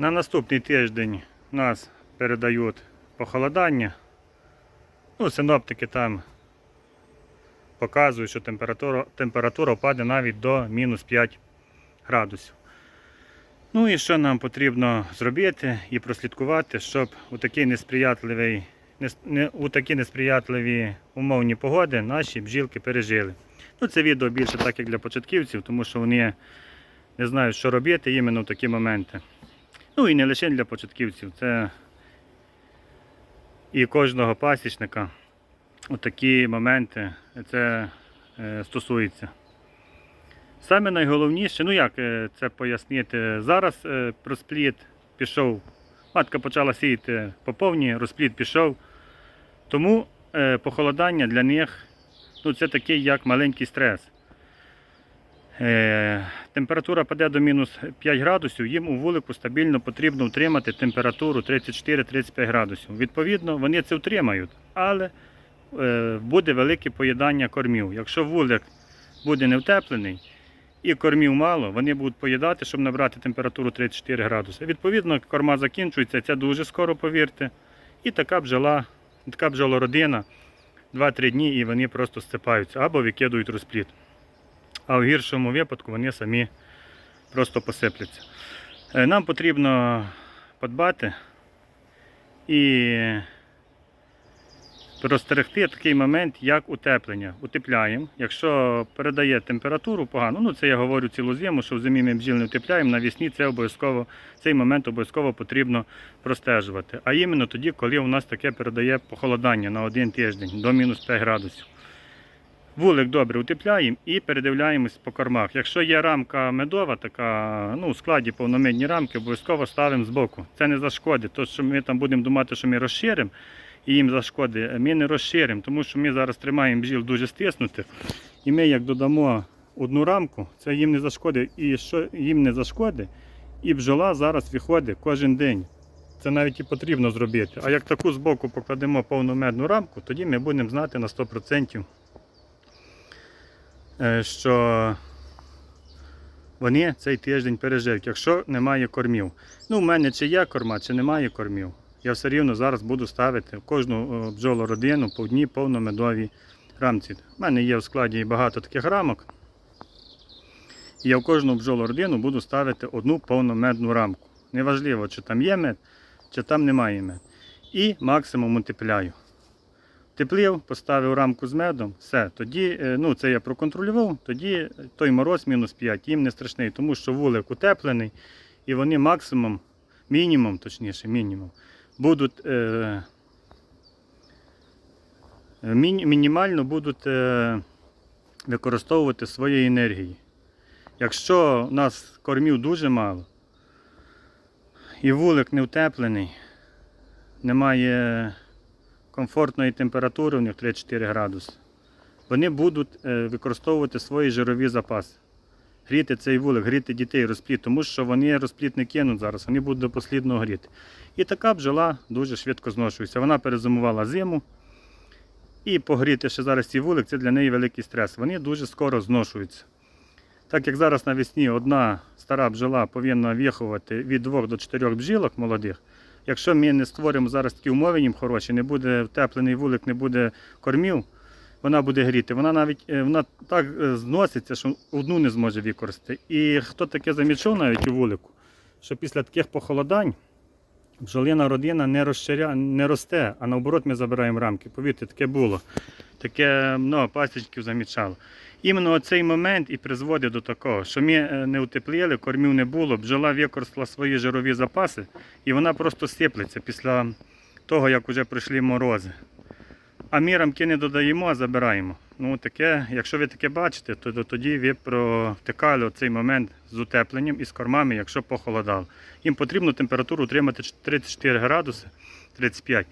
На наступний тиждень нас передають похолодання. Ну, синоптики там показують, що температура, температура впаде навіть до мінус 5 градусів. Ну і що нам потрібно зробити і прослідкувати, щоб у такий несприятливий, нес- не, у такі несприятливі умовні погоди наші бджілки пережили. Ну, це відео більше так, як для початківців, тому що вони не знають, що робити іменно в такі моменти. Ну і не лише для початківців, це і кожного пасічника у такі моменти це е, стосується. Саме найголовніше, ну як е, це пояснити, зараз е, розплід пішов, матка почала сіяти по повній, розплід пішов. Тому похолодання для них ну, це такий як маленький стрес. Е, температура паде до мінус 5 градусів, їм у вулику стабільно потрібно утримати температуру 34-35 градусів. Відповідно, вони це утримають, але е, буде велике поїдання кормів. Якщо вулик буде не втеплений і кормів мало, вони будуть поїдати, щоб набрати температуру 34 градуси. Відповідно, корма закінчується, це дуже скоро, повірте. І така бджола, така бджолородина 2-3 дні і вони просто сцепаються або викидують розплід. А в гіршому випадку вони самі просто посипляться. Е, Нам потрібно подбати і простерегти такий момент, як утеплення. Утепляємо. Якщо передає температуру погано, ну це я говорю цілу зиму, що в зимі ми бджіл не утепляємо, навесні це обов'язково, цей момент обов'язково потрібно простежувати. А іменно тоді, коли у нас таке передає похолодання на один тиждень до мінус 5 градусів. Вулик добре утепляємо і передивляємось по кормах. Якщо є рамка медова, така, ну, у складі повномедні рамки, обов'язково ставимо збоку. Це не зашкодить. То, що ми там будемо думати, що ми розширимо і їм зашкодить, ми не розширимо, тому що ми зараз тримаємо бджіл дуже стиснутих. І ми як додамо одну рамку, це їм не зашкодить. І що їм не зашкодить, і бджола зараз виходить кожен день. Це навіть і потрібно зробити. А як таку збоку покладемо повномедну рамку, тоді ми будемо знати на 100%. Е, що вони цей тиждень переживуть, якщо немає кормів. Ну, в мене чи є корма, чи немає кормів. Я все рівно зараз буду ставити в кожну бджолу родину по одній повномедовій рамці. У мене є в складі багато таких рамок. Я в кожну бджолу родину буду ставити одну повномедну рамку. Неважливо, чи там є мед, чи там немає мед. І максимум утепляю. Теплів, поставив рамку з медом, все. Тоді, е, ну це я проконтролював, тоді той мороз мінус 5 їм не страшний, тому що вулик утеплений і вони максимум, мінімум, точніше, мінімум, будуть е, міні, мінімально будуть е, використовувати свої енергії. Якщо у нас кормів дуже мало і вулик не утеплений, немає комфортної температури, у них 3-4 градуси, вони будуть е, використовувати свої жирові запаси. Гріти цей вулик, гріти дітей, розплід, тому що вони розплід не кинуть зараз, вони будуть до послідного гріти. І така бджола дуже швидко зношується. Вона перезимувала зиму. І погріти ще зараз цей вулик, це для неї великий стрес. Вони дуже скоро зношуються. Так як зараз навесні одна стара бджола повинна в'їхувати від 2 до 4 бджілок молодих, Якщо ми не створимо зараз такі умови їм хороші, не буде втеплений вулик, не буде кормів, вона буде гріти. Вона навіть е, вона так е, зноситься, що одну не зможе використати. І хто таке замічав навіть у вулику, що після таких похолодань бджолина родина не, розширя... не росте, а наоборот ми забираємо рамки. Повірте, таке було. Таке много пасічків замічало. Іменно цей момент і призводить до такого, що ми е, не утеплили, кормів не було, бджола використала свої жирові запаси і вона просто сиплеться після того, як вже пройшли морози. А ми рамки не додаємо, а забираємо. Ну, таке, якщо ви таке бачите, то, то тоді ви провтикали цей момент з утепленням і з кормами, якщо похолодало. Їм потрібно температуру утримати 34 градуси 35.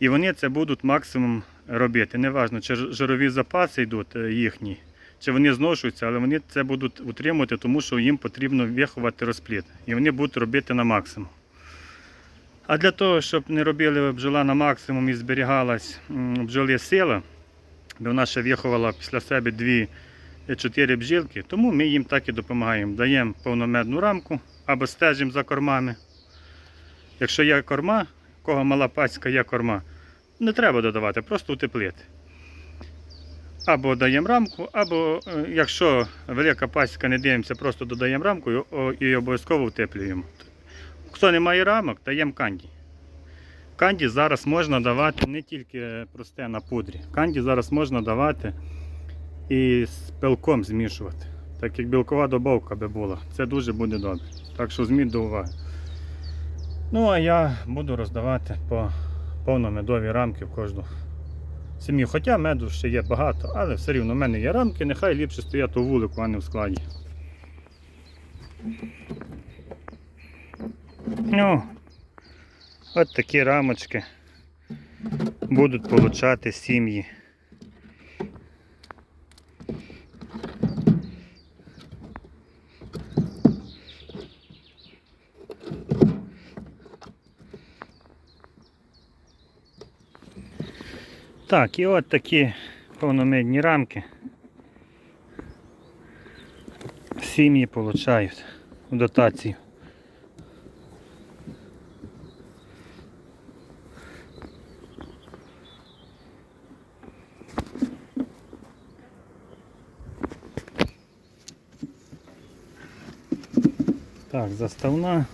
І вони це будуть максимум робити. Неважно, чи жирові запаси йдуть е, їхні, чи вони зношуються, але вони це будуть утримувати, тому що їм потрібно виховати розплід. І вони будуть робити на максимум. А для того, щоб не робили бджола на максимум і зберігалась бджолі сила, бо вона ще виховала після себе 2-4 бджілки, тому ми їм так і допомагаємо. Даємо повномедну рамку або стежимо за кормами. Якщо є корма, кого мала пацька є корма, не треба додавати, просто утеплити. Або даємо рамку, або е, якщо велика пасіка не дивимося, просто додаємо рамку і обов'язково утеплюємо. Хто не має рамок, даємо канді. Канді зараз можна давати не тільки просте на пудрі. Канді зараз можна давати і з пилком змішувати. Так як білкова добавка би була. Це дуже буде добре. Так що зміть до уваги. Ну а я буду роздавати по повномедові рамки в кожну сім'ю. Хоча меду ще є багато, але все рівно в мене є рамки, нехай ліпше стоять у вулику, а не в складі. Ну, от такі рамочки будуть получати сім'ї. Так, і от такі повномедні рамки. Сім'ї получають в дотацію. Так, заставна.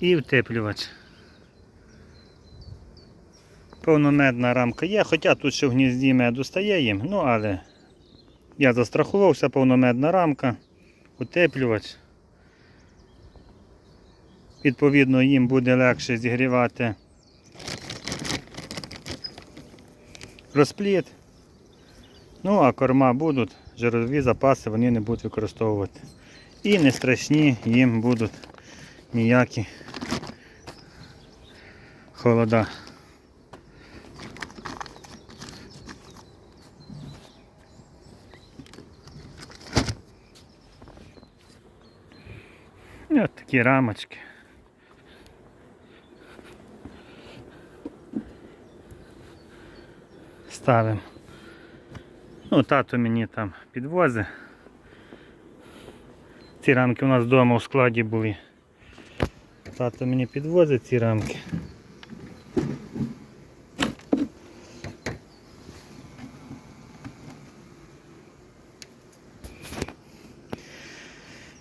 І втеплювач. Повномедна рамка є, хоча тут ще в гнізді меду стає їм, ну але я застрахувався, повномедна рамка, утеплювач. Відповідно, їм буде легше зігрівати розпліт. Ну, а корма будуть, жирові запаси вони не будуть використовувати. І не страшні їм будуть ніякі холода. От такі рамочки. Ставимо. Ну, тато мені там підвозить. Ці рамки у нас вдома у складі були. Тато мені підвозить ці рамки.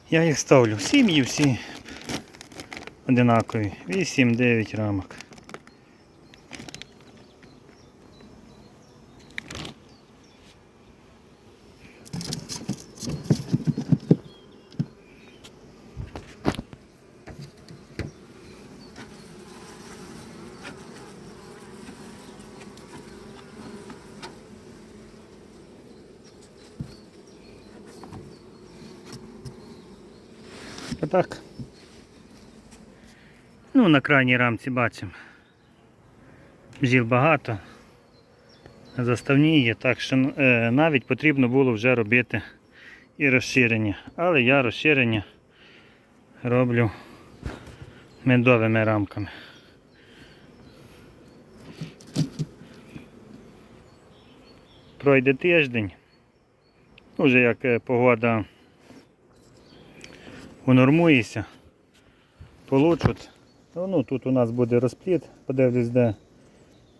Я їх ставлю. Сім'ї всі одинакові. 8-9 рамок. Отак. Ну, на крайній рамці бачимо. Бджіл багато. Заставні є, так що е, навіть потрібно було вже робити і розширення. Але я розширення роблю медовими рамками. Пройде тиждень. Уже як е, погода унормується, получуть. Ну, тут у нас буде розпліт, подивлюсь де.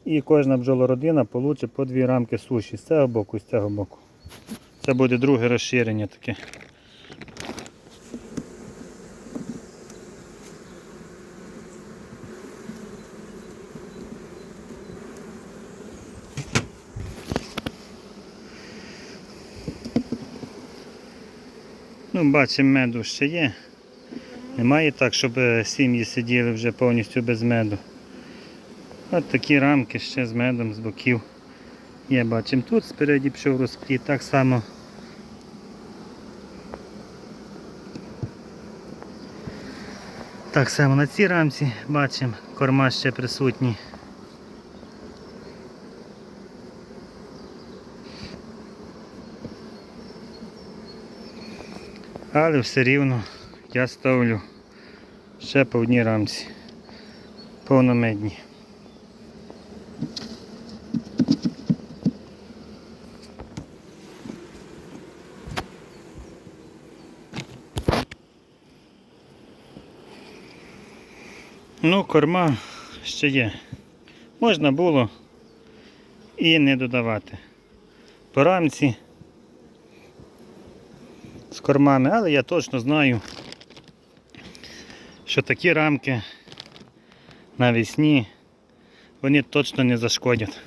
І кожна бджолородина получить по дві рамки суші з цього боку, з цього боку. Це буде друге розширення таке. Ну, бачимо, меду ще є. Немає так, щоб е, сім'ї сиділи вже повністю без меду. От такі рамки ще з медом з боків. Є, бачимо тут спереді пішов розпліт, так само. Так само на цій рамці бачимо, корма ще присутні. але все рівно я ставлю ще по одній рамці, повномедні. Ну, корма ще є. Можна було і не додавати. По рамці з кормами, але я точно знаю, що такі рамки навесні вони точно не зашкодять.